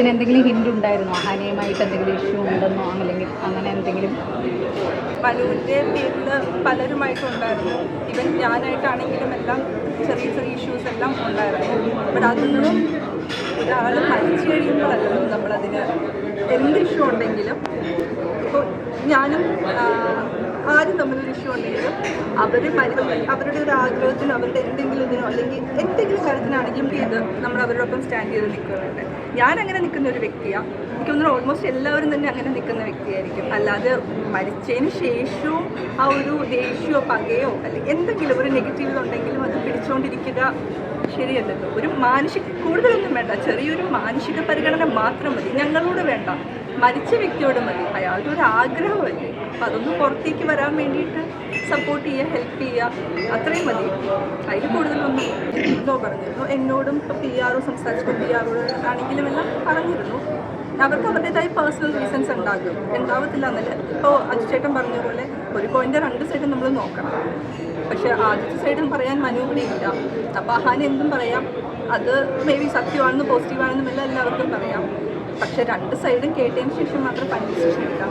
അദ്ദേഹത്തിന് എന്തെങ്കിലും ഹിന്റ് ഉണ്ടായിരുന്നോ? അഹാനയുമായിട്ട് എന്തെങ്കിലും ഇഷ്യൂ ഉണ്ടെന്നോ? അല്ലെങ്കിൽ അങ്ങനെ എന്തെങ്കിലും? മനുവിന്റെ പേരിൽ പലരുമായിട്ടുണ്ടായിരുന്നു ഇവൻ ഞാനായിട്ടാണെങ്കിലും എല്ലാം ചെറിയ ചെറിയ ഇഷ്യൂസ് എല്ലാം ഉണ്ടായിരുന്നു. ബട്ട് അതൊന്നും ഒരാൾ മരിച്ചു കഴിയുമ്പോഴല്ലോ നമ്മളതിന് എന്ത് ഇഷ്യൂ ഉണ്ടെങ്കിലും ഞാനും ആരും തമ്മിലൊരു ഇഷ്യൂ ഉണ്ടെങ്കിലും അവർ അവരുടെ ഒരു ആഗ്രഹത്തിനും അവരുടെ എന്തെങ്കിലും ഇതിനോ അല്ലെങ്കിൽ എന്തെങ്കിലും കാര്യത്തിനാണെങ്കിലും ചെയ്ത് നമ്മൾ അവരോടൊപ്പം സ്റ്റാൻഡ് ചെയ്ത് നിൽക്കുന്നുണ്ട്. ഞാൻ അങ്ങനെ നിൽക്കുന്ന ഒരു വ്യക്തിയാണ് എനിക്ക് തോന്നുന്നു ഓൾമോസ്റ്റ് എല്ലാവരും തന്നെ അങ്ങനെ നിൽക്കുന്ന വ്യക്തിയായിരിക്കും. അല്ലാതെ മരിച്ചതിന് ശേഷവും ആ ഒരു ദേഷ്യമോ പകയോ അല്ലെങ്കിൽ എന്തെങ്കിലും ഒരു നെഗറ്റീവ് ഉണ്ടെങ്കിലും അത് പിടിച്ചുകൊണ്ടിരിക്കുക ശരിയല്ലല്ലോ. ഒരു മാനസിക കൂടുതലൊന്നും വേണ്ട. ചെറിയൊരു മാനസിക പരിഗണന മാത്രം മതി. ഞങ്ങളോട് വേണ്ട. മരിച്ച വ്യക്തിയോട് മതി. അയാളുടെ ഒരു ആഗ്രഹമല്ലേ? അപ്പം അതൊന്ന് പുറത്തേക്ക് വരാൻ വേണ്ടിയിട്ട് സപ്പോർട്ട് ചെയ്യുക ഹെൽപ്പ് ചെയ്യുക അത്രയും മതി. അതിൽ കൂടുതലൊന്നും എന്തോ പറഞ്ഞിരുന്നു. എന്നോടും ഇപ്പോൾ പി ആറോ സംസാരിച്ചപ്പോൾ പി ആറോട് ആണെങ്കിലും എല്ലാം പറഞ്ഞിരുന്നു. അവർക്ക് അവരുടേതായ പേഴ്സണൽ റീസൺസ് ഉണ്ടാകും. ഉണ്ടാവത്തില്ല എന്നല്ല. ഇപ്പോൾ ചേട്ടൻ പറഞ്ഞ പോലെ ഒരു കോയിന്റെ രണ്ട് സൈഡും നമ്മൾ നോക്കണം. പക്ഷെ ആദ്യത്തെ സൈഡും പറയാൻ മനോഹരിയില്ല അപ്പോൾ അഹാൻ എന്തും പറയാം. അത് മേ ബി സത്യമാണെന്ന് പോസിറ്റീവാണെന്നും എല്ലാം എല്ലാവർക്കും പറയാം. പക്ഷെ രണ്ട് സൈഡും കേട്ടതിന് ശേഷം മാത്രം ഫൈനൽ ഡിസിഷൻ എടുക്കാൻ